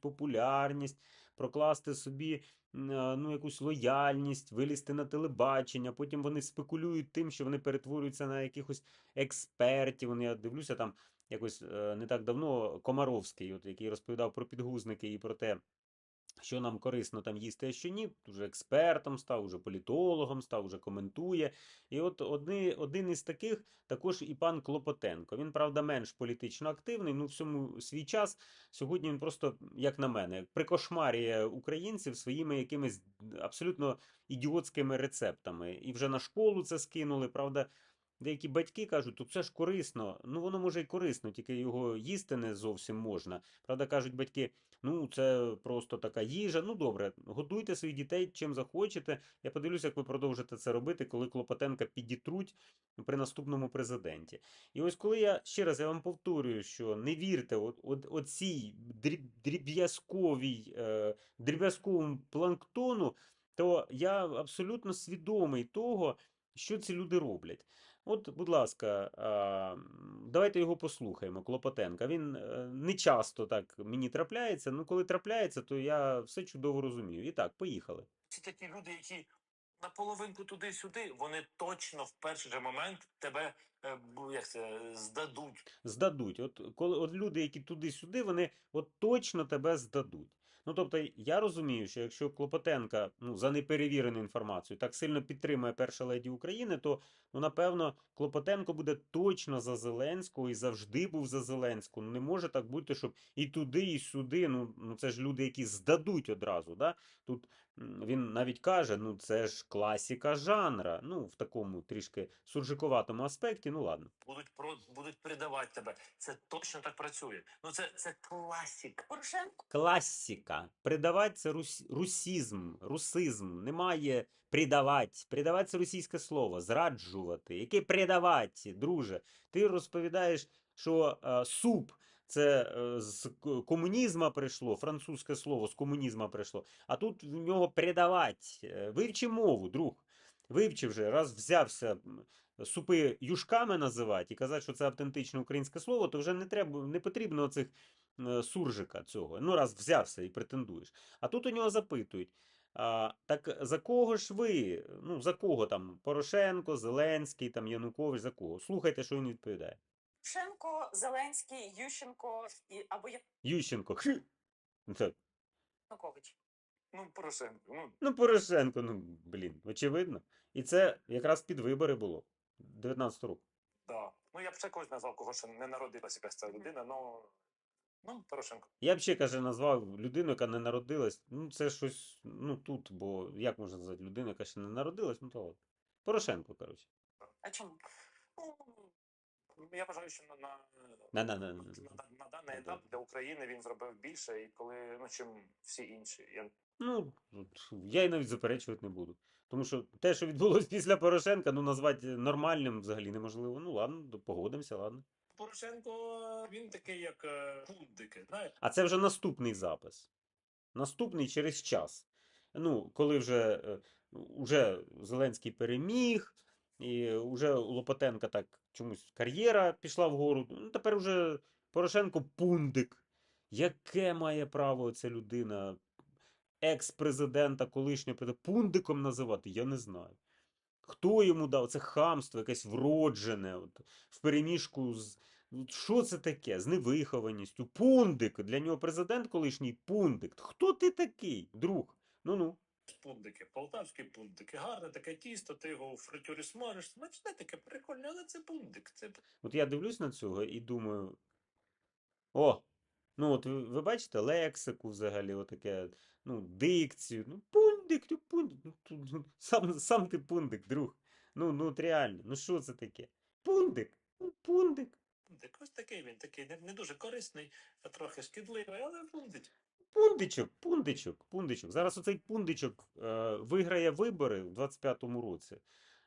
популярність, прокласти собі е, ну, якусь лояльність, вилізти на телебачення. Потім вони спекулюють тим, що вони перетворюються на якихось експертів. Вони, я дивлюся там якось е, не так давно Комаровський, от, який розповідав про підгузники і про те, що нам корисно там їсти, а що ні, вже експертом став, уже політологом став, уже коментує. І от одни, один із таких також і пан Клопотенко. Він, правда, менш політично активний, ну всьому свій час. Сьогодні він просто, як на мене, прикошмарює українців своїми якимись абсолютно ідіотськими рецептами. І вже на школу це скинули. Правда, деякі батьки кажуть, то це ж корисно. Ну воно може і корисно, тільки його їсти не зовсім можна. Правда, кажуть батьки, ну це просто така їжа. Ну добре, годуйте своїх дітей чим захочете. Я подивлюся, як ви продовжите це робити, коли Клопотенка підітруть при наступному президенті. І ось коли я ще раз я вам повторюю, що не вірте от, дріб, дріб'язковій, е, дріб'язковому планктону, то я абсолютно свідомий того, що ці люди роблять. От, будь ласка, давайте його послухаємо. Клопотенка. Він е, не часто так мені трапляється. Ну, коли трапляється, то я все чудово розумію. І так, поїхали. Ці такі люди, які на половинку туди-сюди, вони точно в перший же момент тебе е, як це здадуть. Здадуть. От коли от люди, які туди-сюди, вони от точно тебе здадуть. Ну тобто, я розумію, що якщо Клопотенка ну, за неперевірену інформацію так сильно підтримує перша леді України, то ну, напевно Клопотенко буде точно за Зеленського і завжди був за Зеленського. Ну не може так бути, щоб і туди, і сюди. Ну, ну це ж люди, які здадуть одразу. Да? Тут він навіть каже: ну це ж класіка жанра. Ну, в такому трішки суржиковатому аспекті. Ну ладно. Будуть про будуть передавати тебе. Це точно так працює. Ну це, це класік. Порошенко Класіка. Придавати це рус... русізм, русизм. Немає придавати. Придавати це російське слово. Зраджувати. Яке придавати, друже? Ти розповідаєш, що е, суп це е, з к- комунізму прийшло, французьке слово з комунізму прийшло. А тут в нього придавати. Е, Вивчи мову, друг. Вивчи вже, раз взявся супи юшками називати і казати, що це автентичне українське слово, то вже не треба, не потрібно оцих е, суржика цього. Ну, раз взявся і претендуєш. А тут у нього запитують: а, так за кого ж ви? Ну, за кого там? Порошенко, Зеленський, там Янукович, за кого? Слухайте, що він відповідає. Порошенко, Зеленський, Ющенко і або Ющенко. хі. Так. Янукович. Ну, Порошенко. Ну, Ну, Порошенко, ну, блін, очевидно. І це якраз під вибори було 19 року. да. Ну я б ще когось назвав, кого ще не народилася якась ця людина, ну. Ну, Порошенко. Я б ще, каже, назвав людину, яка не народилась. Ну, це щось, ну тут, бо як можна назвати людину, яка ще не народилась, ну то ладно. Порошенко, коротше. А чому? Ну, я вважаю, що на, на, На, на, на, на, на. на даний етап для України він зробив більше, і коли, ну, чим всі інші. Я Ну, я й навіть заперечувати не буду. Тому що те, що відбулось після Порошенка, ну назвати нормальним взагалі неможливо. Ну ладно, погодимося, ладно. Порошенко він такий, як е, пундики, знаєш. А це вже наступний запис. Наступний через час. Ну, коли вже, е, вже Зеленський переміг, і вже у Лопатенка так чомусь кар'єра пішла вгору. Ну, тепер вже Порошенко пундик. Яке має право ця людина екс-президента, колишнього пундиком називати? Я не знаю. Хто йому дав? Це хамство, якесь вроджене, от, в переміжку з. Що це таке? З невихованістю. Пундик. Для нього президент колишній пундик. Хто ти такий, друг? Ну-ну. Пундики, полтавські пундики, гарне таке тісто, ти його у фритюрі смажиш, смачне таке прикольне, але це пундик. Це От я дивлюсь на цього і думаю. О! Ну, от ви, ви бачите лексику взагалі, отаке, ну, дикцію. Ну, пундик, ти пундик. Ну, ну, сам, сам ти пундик, друг. Ну, ну от реально, ну що це таке? Пундик, ну, пундик. пундик. Ось такий він, такий не, не дуже корисний, а трохи шкідливий, але пундик. Пундичок, пундичок, пундичок. Зараз оцей пундичок е, виграє вибори в 25-му році.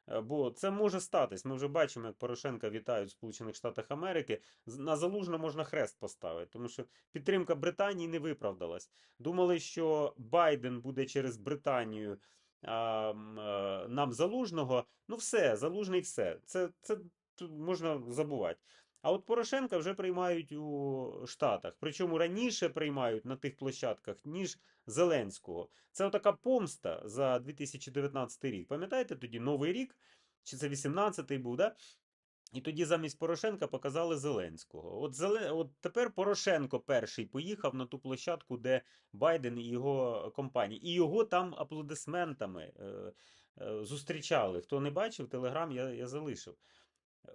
Е, Бо це може статись. Ми вже бачимо, як Порошенка вітають в Сполучених Штатах Америки. На залужно можна хрест поставити, тому що підтримка Британії не виправдалась. Думали, що Байден буде через Британію а, е, нам залужного. Ну, все, залужний все. Це, це можна забувати. А от Порошенка вже приймають у Штатах. Причому раніше приймають на тих площадках, ніж Зеленського. Це отака помста за 2019 рік. Пам'ятаєте тоді Новий рік? Чи це 18-й був, да? І тоді замість Порошенка показали Зеленського. От, Зеле... От тепер Порошенко перший поїхав на ту площадку, де Байден і його компанія. І його там аплодисментами е, е, зустрічали. Хто не бачив, телеграм я, я залишив.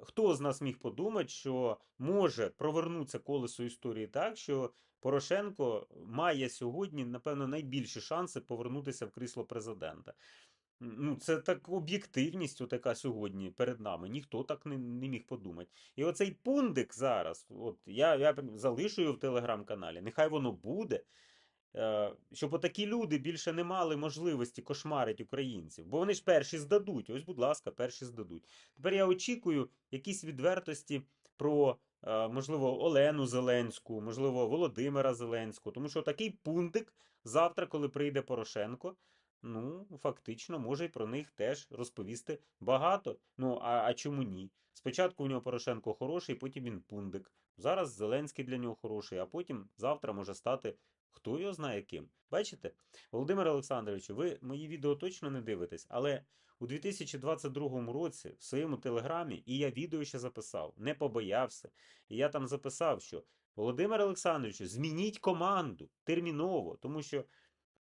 Хто з нас міг подумати, що може провернутися колесо історії так, що Порошенко має сьогодні, напевно, найбільші шанси повернутися в крісло президента. Ну, це так об'єктивність така сьогодні перед нами. Ніхто так не, не міг подумати. І оцей пундик зараз, от я, я прям залишу його в телеграм-каналі, нехай воно буде. Е, Щоб отакі люди більше не мали можливості кошмарити українців. Бо вони ж перші здадуть. Ось, будь ласка, перші здадуть. Тепер я очікую якісь відвертості про, е, можливо, Олену Зеленську, можливо, Володимира Зеленського. Тому що такий пунктик завтра, коли прийде Порошенко, ну, фактично, може й про них теж розповісти багато. Ну, а, а чому ні? Спочатку у нього Порошенко хороший, потім він пундик. Зараз Зеленський для нього хороший, а потім завтра може стати хто його знає ким. Бачите? Володимир Олександровичу, ви мої відео точно не дивитесь, але у 2022 році в своєму телеграмі, і я відео ще записав, не побоявся. І я там записав, що Володимир Олександровичу, змініть команду терміново, тому що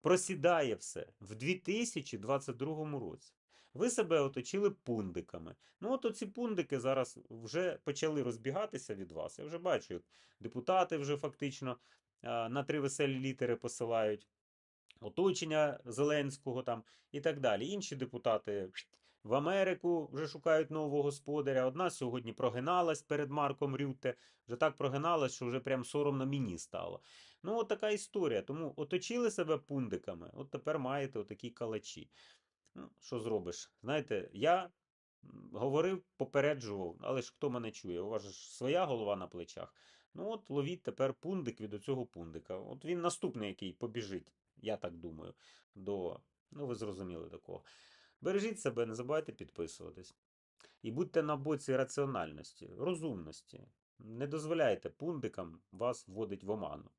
просідає все в 2022 році. Ви себе оточили пундиками. Ну, от оці пундики зараз вже почали розбігатися від вас. Я вже бачу, як депутати вже фактично на три веселі літери посилають оточення Зеленського там і так далі. Інші депутати в Америку вже шукають нового господаря. Одна сьогодні прогиналась перед Марком Рютте, вже так прогиналась, що вже прям соромно мені стало. Ну, от така історія. Тому оточили себе пундиками, от тепер маєте отакі калачі. Ну, що зробиш? Знаєте, я говорив, попереджував, але ж хто мене чує? У вас ж своя голова на плечах. Ну от ловіть тепер пундик від оцього пундика. От він наступний, який побіжить, я так думаю, до. Ну, ви зрозуміли такого. Бережіть себе, не забувайте підписуватись. І будьте на боці раціональності, розумності. Не дозволяйте пундикам вас вводить в оману.